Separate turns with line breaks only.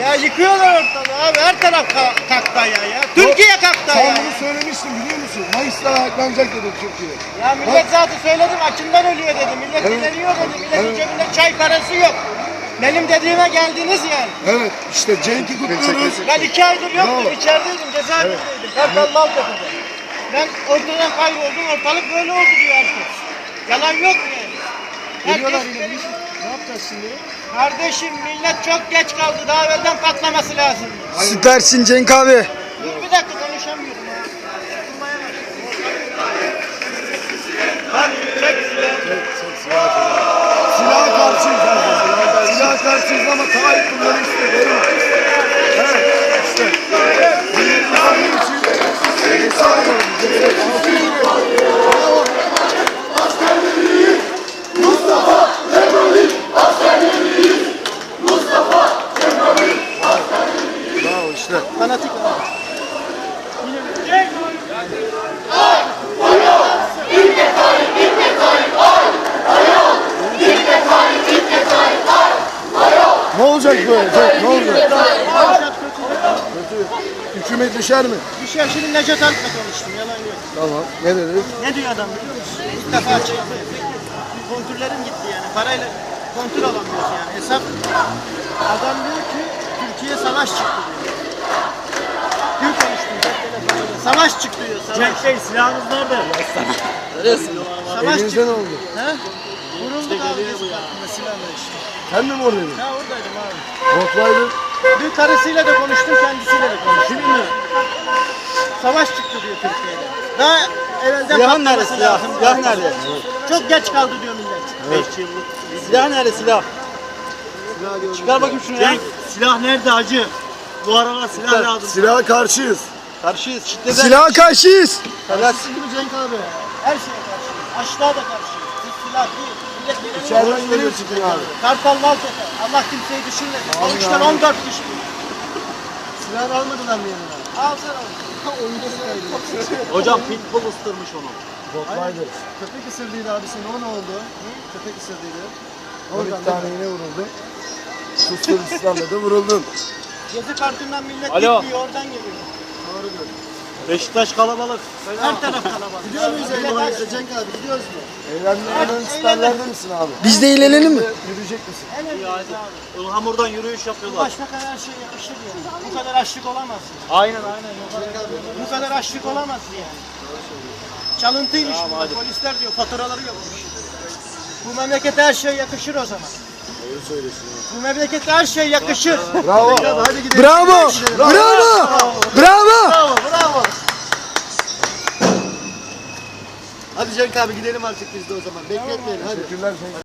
Ya yıkıyorlar ortalığı abi. Her taraf ka- kaktaya ya. Türkiye kaktaya.
Sen bunu söylemiştin biliyor musun? Mayıs'ta ayaklanacak dedi Türkiye.
Ya millet zaten söyledim açından ölüyor dedi. Millet
Evet.
dileniyor dedi. Milletin
Evet.
cebinde çay parası yok. Benim dediğime geldiniz yani.
Evet işte Cenk'i kutluyoruz.
Ben iki aydır yoktum.
Bravo.
içerideydim. Cezaevindeydim. Kartal Maltepe'de. Ben ortadan kayboldum. Ortalık böyle oldu diyor herkes. Yalan yok mu yani?
Geliyorlar
Herkes
yine.
benim-
Ne yapacağız şimdi?
Kardeşim millet çok geç kaldı. Daha evvelden patlaması lazım.
Süpersin Cenk abi.
Dur bir dakika konuşamıyorum ya. Sıkılmaya başladım. Bak çek
Silaha karşıyız abi. Silaha karşıyız ama Tayyip bunları olacak böyle? Cenk, ne olacak? Kötü. Hükümet düşer mi?
Şey şimdi Necdet Alp'le konuştum. Yalan yok.
Tamam. Ne dedi?
Ne diyor adam biliyor musun? İlk defa çıktı. Kontürlerim gitti yani. Parayla kontür alamıyoruz yani. Hesap. Adam diyor ki Türkiye savaş çıktı diyor. Dün konuştum. cep telefonuyla. Savaş çıktı diyor. Savaş. Cenk Bey silahınız nerede? Savaş
Elinize
çıktı.
ne oldu?
He? Vurulduk abi biz silahla işte.
Sen de mi oradaydın?
Ya oradaydım abi.
Rottweiler.
Dün karısıyla da konuştum, kendisiyle de konuştum. Savaş çıktı diyor Türkiye'de. Daha evvelden
Silahın nerede silah? Silah nerede?
Çok geç kaldı diyor millet.
5 yıllık. Silah nerede silah? Çıkar bakayım şunu ya.
Silah nerede hacı? Bu aralar silah lazım.
Silaha karşıyız.
Karşıyız. Şiddete.
Silaha karşıyız.
Evet.
Cenk abi. Her şeye karşı. Açlığa da karşı. Değil. Millet
İçeriden geliyor çıkın abi.
Kartal Maltepe. Allah kimseyi düşürmesin. Sonuçlar 14 kişi.
Silah almadılar mı yanına?
Alsana onu.
Hocam pitbull ıstırmış onu.
Rottweiler.
Köpek ısırdıydı abisi. Ne ne oldu? Köpek ısırdıydı.
12 tane iğne vuruldu. Susturucularla da vuruldun.
Gezi Parkı'ndan millet
Alo.
gitmiyor. Oradan geliyor.
Beşiktaş kalabalık.
Her taraf kalabalık.
Gidiyor muyuz
aç.
Cenk abi gidiyoruz mu?
Eğlenmenin siperlerde misin abi?
Biz de eğlenelim mi?
Yürüyecek misin?
En önemlisi abi.
Ilhamur'dan yürüyüş yapıyorlar.
Başbakan her şey yakışır yani. Bu kadar açlık olamaz.
Aynen aynen.
Bu kadar açlık olamaz yani. Çalıntıymış bu. Polisler diyor faturaları yokmuş. Bu memlekete her şey yakışır o zaman. Bu memlekete her şey yakışır.
Bravo.
Hadi gidelim.
Bravo. Bravo. Bravo.
Hadi Cenk abi gidelim artık biz de o zaman. Bekletmeyelim hadi.
Teşekkürler.